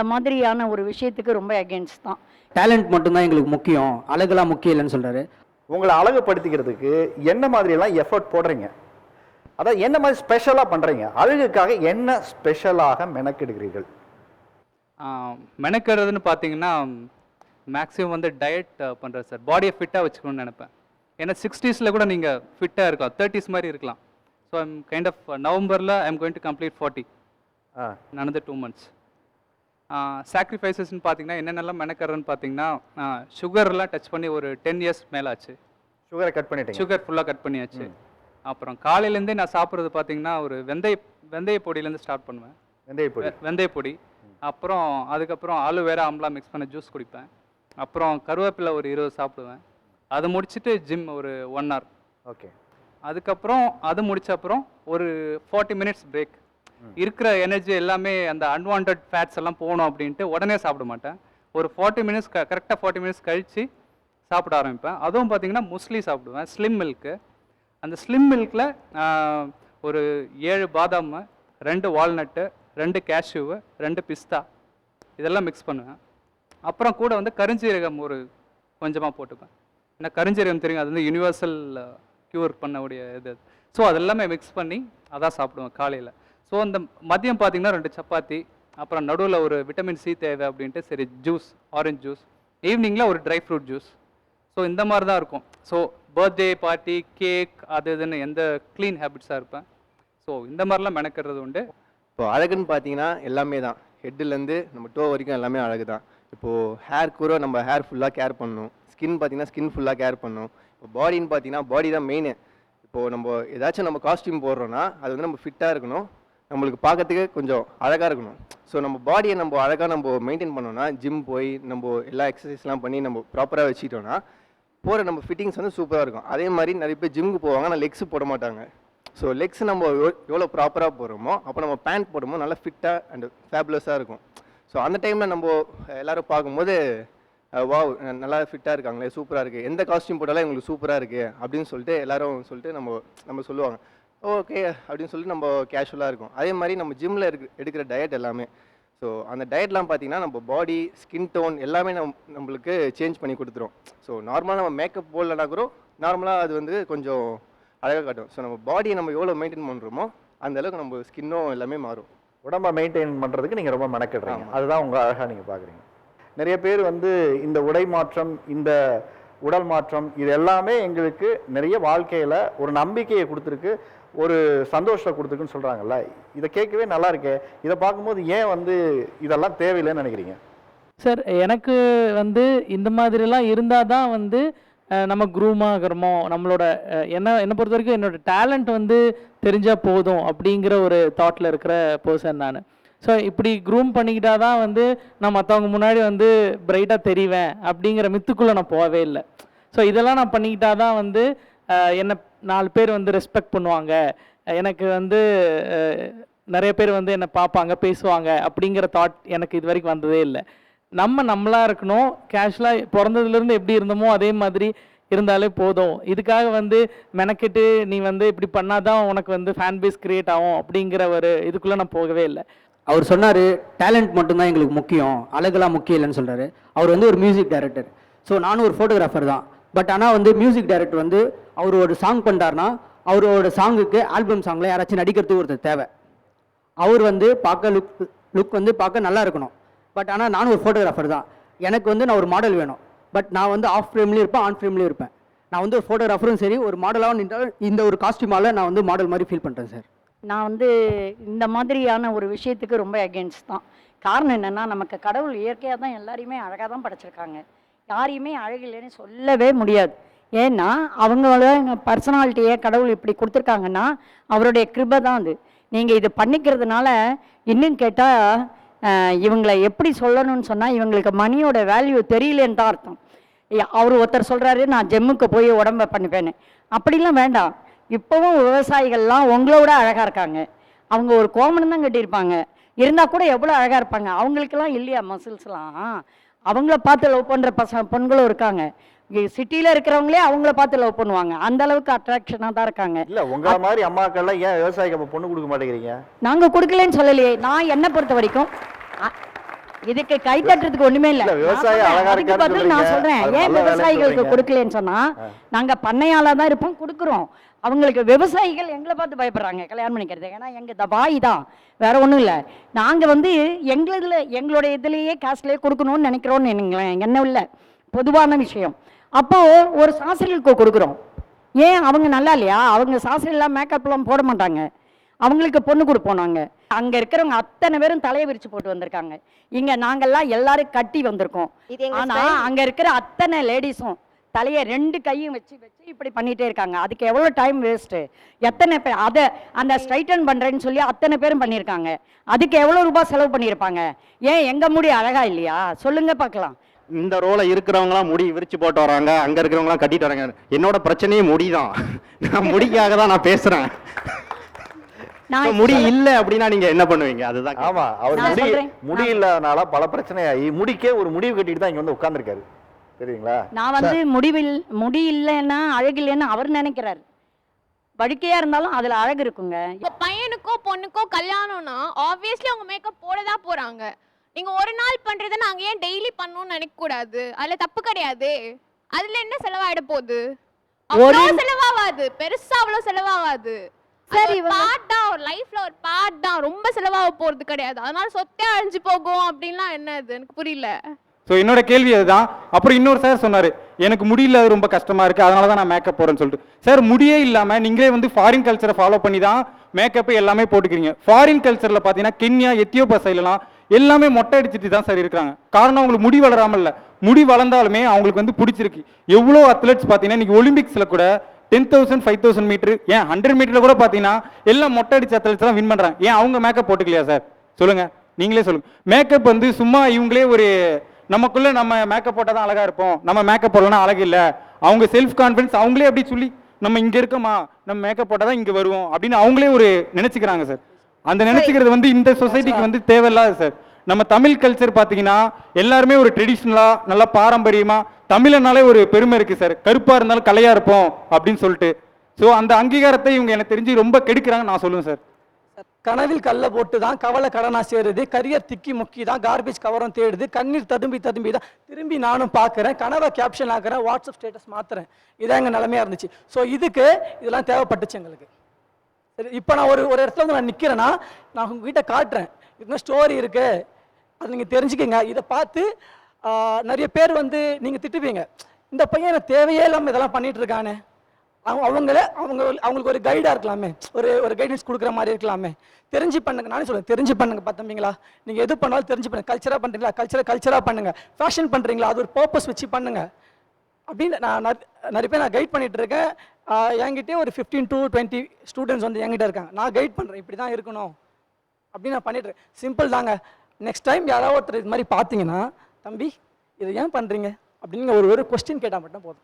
இந்த மாதிரியான ஒரு விஷயத்துக்கு ரொம்ப அகேன்ஸ்ட் தான். டேலண்ட் மட்டும்தான் எங்களுக்கு முக்கியம். அழகுலாம் முக்கியம் இல்லைன்னு சொல்றாரு. உங்களை அழகுபடுத்திக்கிறதுக்கு என்ன மாதிரியெல்லாம் எஃபர்ட் போடுறீங்க? அதாவது என்ன மாதிரி ஸ்பெஷலாக பண்ணுறீங்க அழகுக்காக என்ன ஸ்பெஷலாக மெனக்கெடுக்கிறீர்கள்? மெனக்கிறதுன்னு பார்த்தீங்கன்னா மேக்ஸிமம் வந்து டயட் பண்ணுறேன் சார் பாடியை ஃபிட்டாக வச்சுக்கணும்னு நினைப்பேன். ஏன்னா சிக்ஸ்டீஸில் கூட நீங்கள் ஃபிட்டாக இருக்கலாம். தேர்ட்டிஸ் மாதிரி இருக்கலாம். ஸோ ஐம் கைண்ட் ஆஃப் நவம்பரில் I'm going to complete forty ah. நடந்த டூ மந்த்ஸ் சாக்ரிஃபைசஸ்ன்னு பார்த்தீங்கன்னா என்னென்னலாம் மெனக்கிறதுன்னு பார்த்தீங்கன்னா சுகர்லாம் டச் பண்ணி ஒரு டென் இயர்ஸ் மேலே ஆச்சு சுகரை கட் பண்ணிட்டீங்க. சுகர் ஃபுல்லாக கட் பண்ணியாச்சு. அப்புறம் காலையிலேருந்தே நான் சாப்பிட்றது பார்த்தீங்கன்னா ஒரு வெந்தய வெந்தய பொடியிலேருந்து ஸ்டார்ட் பண்ணுவேன். வெந்தயப்பொடி வெ- வெந்தய பொடி. அப்புறம் அதுக்கப்புறம் ஆலுவேரா ஆம்லா மிக்ஸ் பண்ண ஜூஸ் குடிப்பேன். அப்புறம் கருவேப்பிலை ஒரு இருபது சாப்பிடுவேன். அதை முடிச்சுட்டு ஜிம் ஒரு ஒன் hour. ஓகே அதுக்கப்புறம் அது முடிச்ச அப்புறம் ஒரு ஃபார்ட்டி மினிட்ஸ் பிரேக் இருக்கிற எனர்ஜி எல்லாமே அந்த அன்வான்ட் ஃபேட்ஸ் எல்லாம் போகணும் அப்படின்ட்டு உடனே சாப்பிட மாட்டேன். ஒரு ஃபார்ட்டி மினிட்ஸ் க கரெக்டாக ஃபார்ட்டி மினிட்ஸ் கழித்து சாப்பிட ஆரம்பிப்பேன். அதுவும் பார்த்தீங்கன்னா முஸ்லி சாப்பிடுவேன். ஸ்லிம் மில்க்கு அந்த ஸ்லிம் மில்கில் ஒரு ஏழு பாதாம் ரெண்டு வால்நட்டு ரெண்டு கேஷ்யூவு ரெண்டு பிஸ்தா இதெல்லாம் மிக்ஸ் பண்ணுவேன். அப்புறம் கூட வந்து கருஞ்சீரகம் ஒரு கொஞ்சமாக போட்டுப்பேன். ஏன்னா கருஞ்சீரகம் தெரியும் அது வந்து யுனிவர்சல் க்யூர் பண்ணக்கூடிய இது. ஸோ அதெல்லாமே மிக்ஸ் பண்ணி அதான் சாப்பிடுவேன் காலையில். ஸோ அந்த மதியம் பார்த்தீங்கன்னா ரெண்டு சப்பாத்தி அப்புறம் நடுவில் ஒரு விட்டமின் சி தேவை அப்படின்ட்டு சரி ஜூஸ் ஆரஞ்சு ஜூஸ் ஈவினிங்கில் ஒரு ட்ரை ஃப்ரூட் ஜூஸ் ஸோ இந்த மாதிரி தான் இருக்கும். ஸோ பர்த்டே பார்ட்டி கேக் அது இதுன்னு எந்த க்ளீன் ஹேபிட்ஸாக இருப்பேன். ஸோ இந்த மாதிரிலாம் மெனக்கிறது உண்டு. இப்போ அழகுன்னு பார்த்தீங்கன்னா எல்லாமே தான். ஹெட்டுலேருந்து நம்ம டோ வரைக்கும் எல்லாமே அழகு தான். இப்போது ஹேர் கூட நம்ம ஹேர் ஃபுல்லாக கேர் பண்ணணும். ஸ்கின் பார்த்தீங்கன்னா ஸ்கின் ஃபுல்லாக கேர் பண்ணணும். இப்போ பாடின்னு பார்த்தீங்கன்னா பாடி தான் மெயின் இப்போது நம்ம ஏதாச்சும் நம்ம காஸ்டியூம் போடுறோன்னா அது வந்து நம்ம ஃபிட்டாக இருக்கணும். நம்மளுக்கு பார்க்கறதுக்கு கொஞ்சம் அழகாக இருக்கணும். ஸோ நம்ம பாடியை நம்ம அழகாக நம்ம மெயின்டைன் பண்ணோம்னா ஜிம் போய் நம்ம எல்லா எக்ஸசைஸ்லாம் பண்ணி நம்ம ப்ராப்பராக வச்சுக்கிட்டோம்னா போகிற நம்ம ஃபிட்டிங்ஸ் வந்து சூப்பராக இருக்கும். அதே மாதிரி நிறைய பேர் ஜிம்முக்கு போவாங்க ஆனால் லெக்ஸ் போட மாட்டாங்க. ஸோ லெக்ஸ் நம்ம எவ்வளோ ப்ராப்பராக போடுறோமோ அப்போ நம்ம பேண்ட் போடும்போது நல்லா ஃபிட்டாக அண்ட் ஃபேபுலஸாக இருக்கும். ஸோ அந்த டைமில் நம்ம எல்லாரும் பார்க்கும்போது வாவ் நல்லா ஃபிட்டாக இருக்காங்களே சூப்பராக இருக்குது எந்த காஸ்ட்யூம் போட்டாலும் எங்களுக்கு சூப்பராக இருக்குது அப்படின்னு சொல்லிட்டு எல்லோரும் சொல்லிட்டு நம்ம நம்ம சொல்லுவாங்க. ஓகே அப்படின்னு சொல்லிட்டு நம்ம கேஷுவலாக இருக்கும். அதே மாதிரி நம்ம ஜிம்மில் இருக்க எடுக்கிற டயட் எல்லாமே. ஸோ அந்த டயட்லாம் பார்த்தீங்கன்னா நம்ம பாடி ஸ்கின் டோன் எல்லாமே நம் நம்மளுக்கு சேஞ்ச் பண்ணி கொடுத்துரும். ஸோ நார்மலாக நம்ம மேக்கப் போடலனா கூட நார்மலாக அது வந்து கொஞ்சம் அழகாக காட்டும். ஸோ நம்ம பாடியை நம்ம எவ்வளோ மெயின்டைன் பண்ணுறோமோ அந்த அளவுக்கு நம்ம ஸ்கின்னும் எல்லாமே மாறும். உடம்ப மெயின்டைன் பண்ணுறதுக்கு நீங்கள் ரொம்ப மெனக்கெடுறீங்க. அதுதான் உங்கள் அழகாக நீங்கள் பார்க்குறீங்க நிறைய பேர் வந்து இந்த உடை மாற்றம் இந்த உடல் மாற்றம் இது எல்லாமே எங்களுக்கு நிறைய வாழ்க்கையில் ஒரு நம்பிக்கையை கொடுத்துருக்கு. ஒரு சந்தோஷத்தை கொடுத்துருக்குன்னு சொல்கிறாங்கல்ல இதை கேட்கவே நல்லா இருக்கே. இதை பார்க்கும்போது ஏன் வந்து இதெல்லாம் தேவையில்லைன்னு நினைக்கிறீங்க? சார் எனக்கு வந்து இந்த மாதிரிலாம் இருந்தால் தான் வந்து நம்ம க்ரூம் நம்மளோட என்ன என்னை பொறுத்த வரைக்கும் என்னோட டேலண்ட் வந்து தெரிஞ்சால் போதும் அப்படிங்கிற ஒரு தாட்டில் இருக்கிற பர்சன் நான். ஸோ இப்படி க்ரூம் பண்ணிக்கிட்டா தான் வந்து நான் மற்றவங்க முன்னாடி வந்து பிரைட்டாக தெரிவேன் அப்படிங்கிற மித்துக்குள்ளே நான் போகவே இல்லை. ஸோ இதெல்லாம் நான் பண்ணிக்கிட்டா தான் வந்து என்னை நாலு பேர் வந்து ரெஸ்பெக்ட் பண்ணுவாங்க. எனக்கு வந்து நிறைய பேர் வந்து என்னை பார்ப்பாங்க பேசுவாங்க அப்படிங்கிற தாட் எனக்கு இது வரைக்கும் வந்ததே இல்லை. நம்ம நம்மளாக இருக்கணும். கேஷுவலாக பிறந்ததுலேருந்து எப்படி இருந்தோமோ அதே மாதிரி இருந்தாலே போதும். இதுக்காக வந்து மெனக்கெட்டு நீ வந்து இப்படி பண்ணாதான் உனக்கு வந்து ஃபேன் பேஸ் கிரியேட் ஆகும் அப்படிங்கிற ஒரு இதுக்குள்ளே நான் போகவே இல்லை. அவர் சொன்னார் டேலண்ட் மட்டும்தான் எங்களுக்கு முக்கியம். அழகுலாம் முக்கியம் இல்லைன்னு சொல்கிறாரு அவர் வந்து ஒரு மியூசிக் டைரக்டர் ஸோ நானும் ஒரு ஃபோட்டோகிராஃபர் தான். பட் ஆனால் வந்து மியூசிக் டைரக்டர் வந்து அவர் ஒரு சாங் பண்ணுறாருனா அவரோட சாங்குக்கு ஆல்பம் சாங்கில் யாராச்சும் நடிக்கிறதுக்கு ஒருத்தர் தேவை. அவர் வந்து பார்க்க லுக் லுக் வந்து பார்க்க நல்லா இருக்கணும். பட் ஆனால் நானும் ஒரு ஃபோட்டோகிராஃபர் தான். எனக்கு வந்து நான் ஒரு மாடல் வேணும். பட் நான் வந்து ஆஃப் ஃப்ரேம்லேயும் இருப்பேன் ஆன் ஃப்ரேம்லேயும் இருப்பேன். நான் வந்து ஒரு ஃபோட்டோகிராஃபரும் சரி ஒரு மாடலாகவும் நின்றால் இந்த ஒரு காஸ்டியூமால் நான் வந்து மாடல் மாதிரி ஃபீல் பண்ணுறேன் சார் நான் வந்து இந்த மாதிரியான ஒரு விஷயத்துக்கு ரொம்ப அகேன்ஸ்ட் தான். காரணம் என்னென்னா நமக்கு கடவுள் இயற்கையாக தான் எல்லாரையுமே அழகாக தான் படைச்சிருக்காங்க. யாரையுமே அழகில்லைன்னு சொல்லவே முடியாது. ஏன்னா அவங்களோட பர்சனாலிட்டியை கடவுள் இப்படி கொடுத்துருக்காங்கன்னா அவருடைய கிருபை தான் அது. நீங்கள் இது பண்ணிக்கிறதுனால இன்னும் கேட்டால் இவங்களை எப்படி சொல்லணும்னு சொன்னால் இவங்களுக்கு மணியோட வேல்யூ தெரியலேன்னு தான் அர்த்தம். அவர் ஒருத்தர் சொல்கிறாரு நான் ஜெம்முக்கு போய் உடம்ப பண்ணிப்பேன்னு. அப்படிலாம் வேண்டாம். இப்போவும் விவசாயிகள்லாம் உங்களோட அழகாக இருக்காங்க. அவங்க ஒரு கோமணம் தான் கட்டியிருப்பாங்க. இருந்தால் கூட எவ்வளோ அழகாக இருப்பாங்க. அவங்களுக்கெல்லாம் இல்லையா மசில்ஸ்லாம் அவங்கள பார்த்து லவ் பண்ணுற பசங்க பெண்களும் இருக்காங்க. சிட்டியில் இருக்கிறவங்களே அவங்கள பார்த்து லவ் பண்ணுவாங்க. அந்த அளவுக்கு அட்ராக்ஷனாக தான் இருக்காங்க. இல்லை உங்களை மாதிரி அம்மாக்கள்லாம் ஏன் விவசாயிக்கு அப்போ பொண்ணு கொடுக்க மாட்டேங்கிறீங்க? நாங்கள் கொடுக்கலன்னு சொல்லலையே. நான் என்னை பொறுத்த வரைக்கும் இதுக்கு கை தட்டுறதுக்கு ஒண்ணுமே இல்ல. இல்ல, நான் சொல்றேன். ஏன் விவசாயிகளுக்கு. கொடுக்கலன்னு சொன்னா நாங்க பண்ணையாளா தான் இருப்போம் கொடுக்குறோம். அவங்களுக்கு விவசாயிகள் எங்களை பார்த்து பயப்படுறாங்க கல்யாணம் பண்ணிக்கிறது. ஏன்னா எங்க வாய் தான். வேற ஒண்ணும் இல்ல. நாங்க வந்து எங்களுதுல எங்களுடைய இதுலயே காசுலயே கொடுக்கணும்னு நினைக்கிறோம்னு என்னங்களேன் என்ன இல்ல. பொதுவான விஷயம். அப்போ ஒரு சாஸ்திரிகளுக்கு கொடுக்குறோம். ஏன்? அவங்க நல்லா இல்லையா? அவங்க சாஸ்திரிலாம் மேக்கப்லாம் போட மாட்டாங்க. அவங்களுக்கு பொண்ணு கொடுப்போம் நாங்க அங்க இருக்கிறவங்க அத்தனை பேரும் தலையை விரிச்சு போட்டு வந்திருக்காங்க. இங்க நாங்கெல்லாம் எல்லாரும் கட்டி வந்திருக்கோம். இது எங்க ஆனா style. அங்க இருக்கிற அத்தனை லேடிஸும் தலையை ரெண்டு கையும் வச்சு வச்சு இப்படி பண்ணிட்டே இருக்காங்க. அதுக்கு எவ்வளவு டைம் வேஸ்ட் எத்தனை பேர் அதை அந்த ஸ்ட்ரைட்டன் பண்றேன்னு சொல்லி அத்தனை பேரும் பண்ணியிருக்காங்க. அதுக்கு எவ்வளவு ரூபாய் செலவு பண்ணியிருப்பாங்க? ஏன்? எங்க முடி அழகா இல்லையா? சொல்லுங்க பார்க்கலாம். இந்த ரோல இருக்கிறவங்களாம் முடி விரிச்சு போட்டு வராங்க அங்க இருக்கிறவங்களாம் கட்டிட்டு வராங்க. என்னோட பிரச்சனையே முடிதான். நான் முடிக்காக தான் நான் பேசுறேன். நான் இப்ப முடி இல்ல அப்படின்னா நீங்க என்ன பண்ணுவீங்க? அதுதான். ஆமா அவர் முடி. முடி இல்லாதனால பல பிரச்சனையாகி முடிக்கே ஒரு முடிவு கட்டிட்டு தான் இங்க வந்து உட்கார்ந்திருக்காரு. தெரியுங்களா நான் வந்து முடிவில் முடி இல்லைன்னா அழகு இல்லைன்னு அவர் நினைக்கிறாரு. வழுக்கையா இருந்தாலும் அதுல அழகு இருக்குங்க. பையனுக்கோ பொண்ணுக்கோ கல்யாணம்னா ஆப்வியஸ்லி அவங்க மேக்கப் போட தான் போறாங்க. நீங்க ஒரு நாள் பண்றதை நாங்க ஏன் டெய்லி பண்ணணும்னு நினைக்க கூடாது அதுல தப்பு கிடையாது. அதுல என்ன செலவாயிட போகுது? ஒரு- அவ்வளோ செலவாகாது. பெருசா அவ்வளோ செலவாகாது. சரி, பார்ட் தான் ஒரு லைஃப்ல ஒரு பார்ட் தான். ரொம்ப செலவாக போறது கிடையாது. அதனால சொத்தே அழிஞ்சு போகும் அப்படின்லாம் என்ன இது? எனக்கு புரியல. ஸோ என்னோட கேள்வி அதுதான். அப்புறம் இன்னொரு சார் சொன்னார் எனக்கு முடியல அது ரொம்ப கஷ்டமா இருக்கு. அதனால தான் நான் மேக்கப் போறேன்னு சொல்லிட்டு. சார் முடியே இல்லாமல் நீங்களே வந்து ஃபாரின் கல்ச்சரை ஃபாலோ பண்ணி தான் மேக்கப் எல்லாமே போட்டுக்கிறீங்க. ஃபாரின் கல்ச்சரில் பார்த்தீங்கன்னா கென்யா எத்தியோப்பா சைட்லலாம் எல்லாமே மொட்டை அடிச்சுட்டு தான் சார் இருக்காங்க காரணம் அவங்களுக்கு முடி வளராமல் இல்லை. முடி வளர்ந்தாலுமே அவங்களுக்கு வந்து பிடிச்சிருக்கு. எவ்வளோ அத்லெட்ஸ் பார்த்தீங்கன்னா இன்னைக்கு ஒலிம்பிக்ஸில் கூட ten thousand five thousand metre ஏன் ஹண்ட்ரட் மீட்டரில் கூட பார்த்தீங்கன்னா எல்லாம் மொட்டை அடிச்ச அத்லெட்ஸ் தான் வின் பண்ணுறாங்க ஏன் அவங்க மேக்கப் போட்டுக்கலையா சார்? சொல்லுங்கள் நீங்களே சொல்லுங்க. மேக்கப் வந்து சும்மா இவங்களே ஒரு நமக்குள்ளே நம்ம மேக்கப் போட்டால் தான் அழகாக இருப்போம். நம்ம மேக்கப் போடலன்னா அழகு இல்லை. அவங்க செல்ஃப் கான்ஃபிடன்ஸ் அவங்களே அப்படி சொல்லி நம்ம இங்கே இருக்கோமா? நம்ம மேக்கப் போட்டால் தான் இங்கே வருவோம் அப்படின்னு அவங்களே ஒரு நினச்சிக்கிறாங்க சார். அந்த நினைச்சுக்கிறது வந்து இந்த சொசைட்டிக்கு வந்து தேவையில்லாத சார். நம்ம தமிழ் கல்ச்சர் பார்த்தீங்கன்னா எல்லாருமே ஒரு ட்ரெடிஷ்னலாக நல்லா பாரம்பரியமா தமிழனாலே ஒரு பெருமை இருக்கு சார். கருப்பா இருந்தாலும் கலையா இருப்போம் அப்படின்னு சொல்லிட்டு. ஸோ அந்த அங்கீகாரத்தை இவங்க எனக்கு தெரிஞ்சு ரொம்ப கெடுக்கிறாங்க நான் சொல்லுவேன் சார். கனவில் கல்ல போட்டு தான் கவலை கடனா சேருது கரியர் திக்கி முக்கி தான் கார்பேஜ் கவரம் தேடுது கண்ணீர் ததும்பி ததும்பி தான் திரும்பி நானும் பார்க்குறேன் கனவை கேப்ஷன் ஆக்குறேன் வாட்ஸ்அப் ஸ்டேட்டஸ் மாத்துறேன். இதான் எங்கள் நிலைமையா இருந்துச்சு. ஸோ இதுக்கு இதெல்லாம் தேவைப்பட்டுச்சு எங்களுக்கு. இப்போ நான் ஒரு ஒரு இடத்துல வந்து நான் நிற்கிறேன்னா நான் உங்ககிட்ட காட்டுறேன். இது ஸ்டோரி இருக்கு? அது நீங்கள் தெரிஞ்சுக்கோங்க. இதை பார்த்து நிறைய பேர் வந்து நீங்கள் திட்டுவீங்க. இந்த பையன் எனக்கு தேவையே இல்லாமல் இதெல்லாம் பண்ணிட்டு இருக்கானே. அவங்க அவங்கள அவங்க அவங்களுக்கு ஒரு கைடாக இருக்கலாமே. ஒரு ஒரு கைடன்ஸ் கொடுக்குற மாதிரி இருக்கலாமே. தெரிஞ்சு பண்ணுங்க. நானே சொல்லுவேன் தெரிஞ்சு பண்ணுங்க பார்த்தம்பிங்களா நீங்கள் எது பண்ணாலும் தெரிஞ்சு பண்ணுங்க. கல்ச்சராக பண்ணுறீங்களா கல்ச்சராக கல்ச்சராக பண்ணுங்க. ஃபேஷன் பண்ணுறீங்களா அது ஒரு பர்பஸ் வச்சு பண்ணுங்கள் அப்படின்னு நான் நிறைய- நிறைய பேர் நான் கைட் பண்ணிட்டு இருக்கேன். என்கிட்டே ஒரு ஃபிஃப்டீன் டு டுவெண்ட்டி ஸ்டூடெண்ட்ஸ் வந்து என்கிட்ட இருக்காங்க. நான் கைட் பண்ணுறேன் இப்படி தான் இருக்கணும். அப்படின்னு நான் பண்ணிட்டு இருக்கேன். சிம்பிள் தாங்க. நெக்ஸ்ட் டைம் யாராவது ஒருத்தர் இது மாதிரி பார்த்தீங்கன்னா தம்பி இதை ஏன் பண்ணுறீங்க அப்படின்னு ஒரு ஒரு கொஸ்டின் கேட்டால் மட்டும் போதும்.